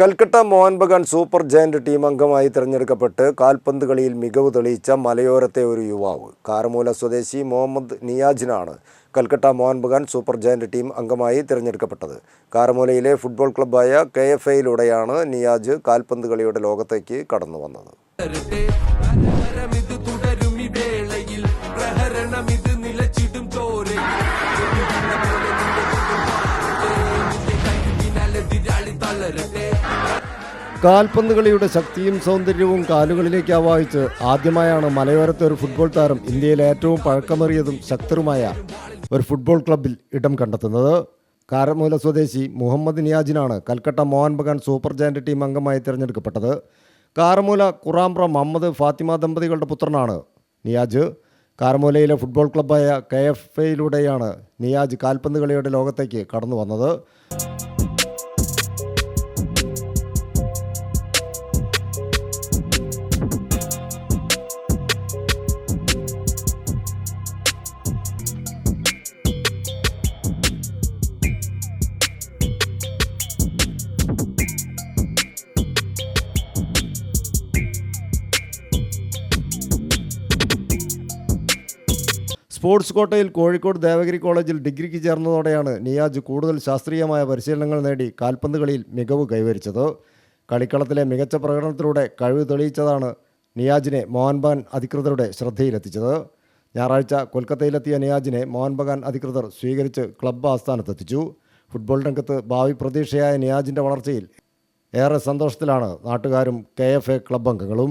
Calcutta Mohun Bagan super giant team അംഗമായി തിരഞ്ഞെടുക്കപ്പെട്ട് കാൽപന്ത് കളിയിൽ മികവ് തെളിയിച്ച മലയോരത്തെ ഒരു യുവാവ്. കാർമൂല സ്വദേശി Muhammad നിയാജിനാണ് Calcutta Mohun Bagan super giant team അംഗമായി തിരഞ്ഞെടുക്കപ്പെട്ടത്. കാർമൂലയിലെ ഫുട്ബോൾ ക്ലബ്ബായ കെ എഫ് എയിലൂടെയാണ് നിയാജ് കാൽപന്ത് കളിയുടെ ലോകത്തേക്ക് കടന്നു വന്നത് കാൽപന്ത് കളിയുടെ ശക്തിയും സൗന്ദര്യവും കാലുകളിലേക്ക് ആവാഹിച്ച് ആദ്യമായാണ് മലയോരത്തെ ഒരു ഫുട്ബോൾ താരം ഇന്ത്യയിലെ ഏറ്റവും പഴക്കമേറിയതും ശക്തരുമായ ഒരു ഫുട്ബോൾ ക്ലബിൽ ഇടം കണ്ടെത്തുന്നത്. കാരമൂല സ്വദേശി Muhammad നിയാജിനാണ് Calcutta Mohun Bagan super giant team അംഗമായി തിരഞ്ഞെടുക്കപ്പെട്ടത്. കാരമൂല കുറാമ്പ്ര മുഹമ്മദ് ഫാത്തിമ ദമ്പതികളുടെ പുത്രനാണ് നിയാജ്. കാരമൂലയിലെ ഫുട്ബോൾ ക്ലബ്ബായ കെ എഫ് എയിലൂടെയാണ് നിയാജ് കാൽപന്ത് കളിയുടെ ലോകത്തേക്ക് കടന്നു വന്നത്. സ്പോർട്സ് കോട്ടയിൽ കോഴിക്കോട് ദേവഗിരി കോളേജിൽ ഡിഗ്രിക്ക് ചേർന്നതോടെയാണ് നിയാജ് കൂടുതൽ ശാസ്ത്രീയമായ പരിശീലനങ്ങൾ നേടി കാൽപന്ത് കളിയിൽ മികവ് കൈവരിച്ചത്. കളിക്കളത്തിലെ മികച്ച പ്രകടനത്തിലൂടെ കഴിവ് തെളിയിച്ചതാണ് നിയാജിനെ മോഹൻബാൻ അധികൃതരുടെ ശ്രദ്ധയിലെത്തിച്ചത്. ഞായറാഴ്ച കൊൽക്കത്തയിലെത്തിയ നിയാജിനെ മോഹൻ ബഗാൻ അധികൃതർ സ്വീകരിച്ച് ക്ലബ്ബ് ആസ്ഥാനത്തെത്തിച്ചു. ഫുട്ബോൾ രംഗത്ത് ഭാവി പ്രതീക്ഷയായ നിയാജിന്റെ വളർച്ചയിൽ ഏറെ സന്തോഷത്തിലാണ് നാട്ടുകാരും കെ എഫ് എ ക്ലബ് അംഗങ്ങളും